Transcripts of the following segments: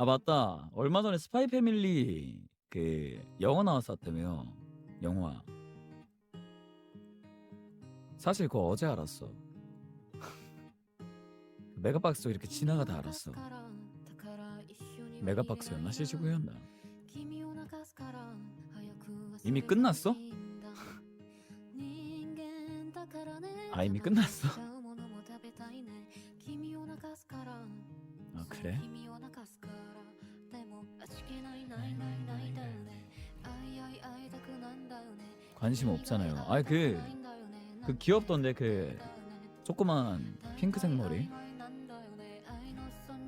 아 맞다. 얼마 전에 스파이 패밀리 그 영화 나왔었다며. 영화. 사실 그거 어제 알았어. 메가박스 이렇게 지나가다 알았어. 메가박스였나 CGV였나? 이미 끝났어? 아 이미 끝났어? 관심 없잖아요. 아그그 귀엽던데 그 조그만 핑크색 머리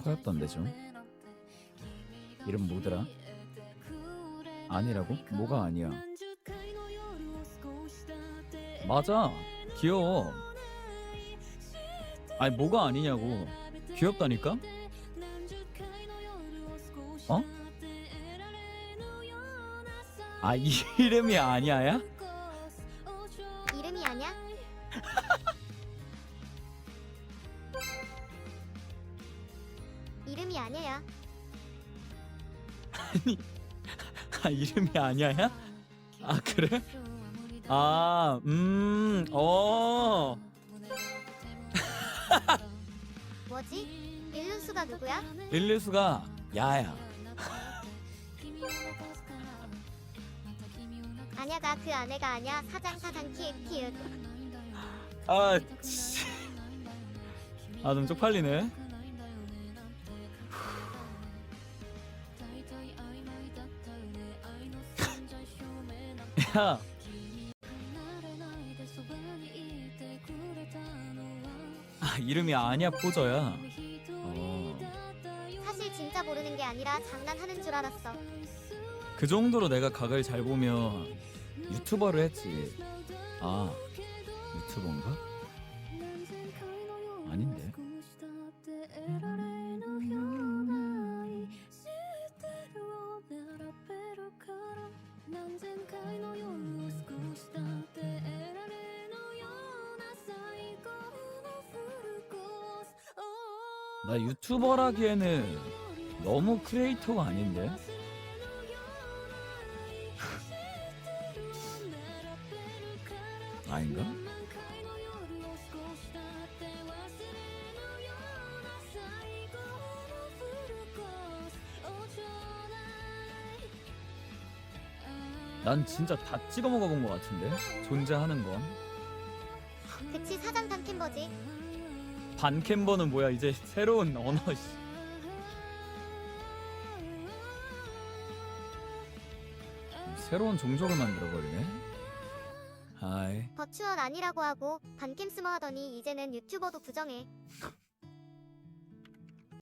커였던데 좀 이름 뭐더라? 아니라고? 뭐가 아니야? 맞아 귀여워 아니 뭐가 아니냐고 귀엽다니까? 어? 아 이름이 아니야야? 이름이 아냐? 이름이 아냐야. 아 이름이 아니야야? 아 그래? 아, 음, 어. 뭐지? 일루수가 누구야? 릴리수가 야야. 아냐가 그 아내가 아냐 사장 사장 키읔 키읔. 아, 씨. 아, 좀 쪽팔리네. 야, 아, 이름이 아니야 포저야. 어, 사실 진짜 모르는 게 아니라 장난하는 줄 알았어. 그 정도로 내가 각을 잘 보면 유튜버를 했지. 아, 유튜버인가? 아닌데. 나 유튜버라기에는 너무 크리에이터가 아닌데? 아닌가? 난 진짜 다 찍어 먹어본 것 같은데? 존재하는 건. 그치 사장 단캔버지. 반캠버는 뭐야 이제 새로운 언어 씨. 새로운 종족을 만들어 버리네. 하이. 버추얼 아니라고 하고 반캠 스머 하더니 이제는 유튜버도 부정해.